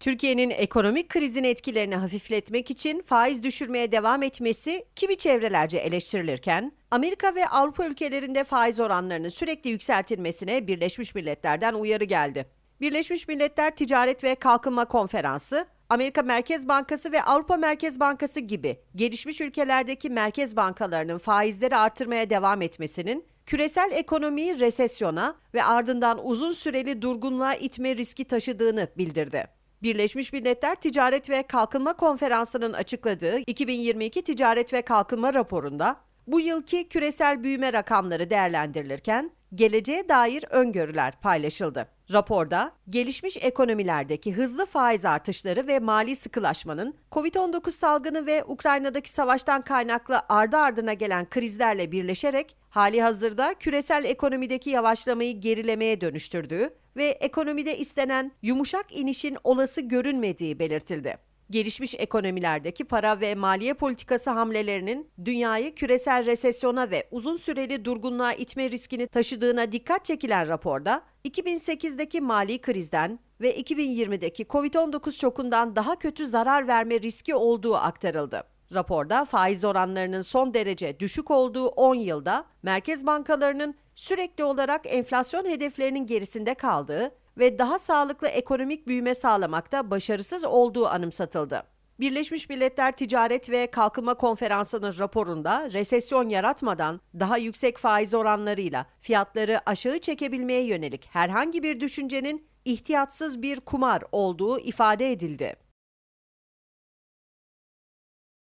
Türkiye'nin ekonomik krizin etkilerini hafifletmek için faiz düşürmeye devam etmesi kimi çevrelerce eleştirilirken, Amerika ve Avrupa ülkelerinde faiz oranlarının sürekli yükseltilmesine Birleşmiş Milletler'den uyarı geldi. Birleşmiş Milletler Ticaret ve Kalkınma Konferansı, Amerika Merkez Bankası ve Avrupa Merkez Bankası gibi gelişmiş ülkelerdeki merkez bankalarının faizleri artırmaya devam etmesinin küresel ekonomiyi resesyona ve ardından uzun süreli durgunluğa itme riski taşıdığını bildirdi. Birleşmiş Milletler Ticaret ve Kalkınma Konferansı'nın açıkladığı 2022 Ticaret ve Kalkınma raporunda bu yılki küresel büyüme rakamları değerlendirilirken geleceğe dair öngörüler paylaşıldı. Raporda gelişmiş ekonomilerdeki hızlı faiz artışları ve mali sıkılaşmanın COVID-19 salgını ve Ukrayna'daki savaştan kaynaklı ardı ardına gelen krizlerle birleşerek hali hazırda küresel ekonomideki yavaşlamayı gerilemeye dönüştürdüğü ve ekonomide istenen yumuşak inişin olası görünmediği belirtildi. Gelişmiş ekonomilerdeki para ve maliye politikası hamlelerinin dünyayı küresel resesyona ve uzun süreli durgunluğa itme riskini taşıdığına dikkat çekilen raporda 2008'deki mali krizden ve 2020'deki COVID-19 şokundan daha kötü zarar verme riski olduğu aktarıldı. Raporda faiz oranlarının son derece düşük olduğu 10 yılda merkez bankalarının sürekli olarak enflasyon hedeflerinin gerisinde kaldığı ve daha sağlıklı ekonomik büyüme sağlamakta başarısız olduğu anımsatıldı. Birleşmiş Milletler Ticaret ve Kalkınma Konferansı'nın raporunda resesyon yaratmadan daha yüksek faiz oranlarıyla fiyatları aşağı çekebilmeye yönelik herhangi bir düşüncenin ihtiyatsız bir kumar olduğu ifade edildi.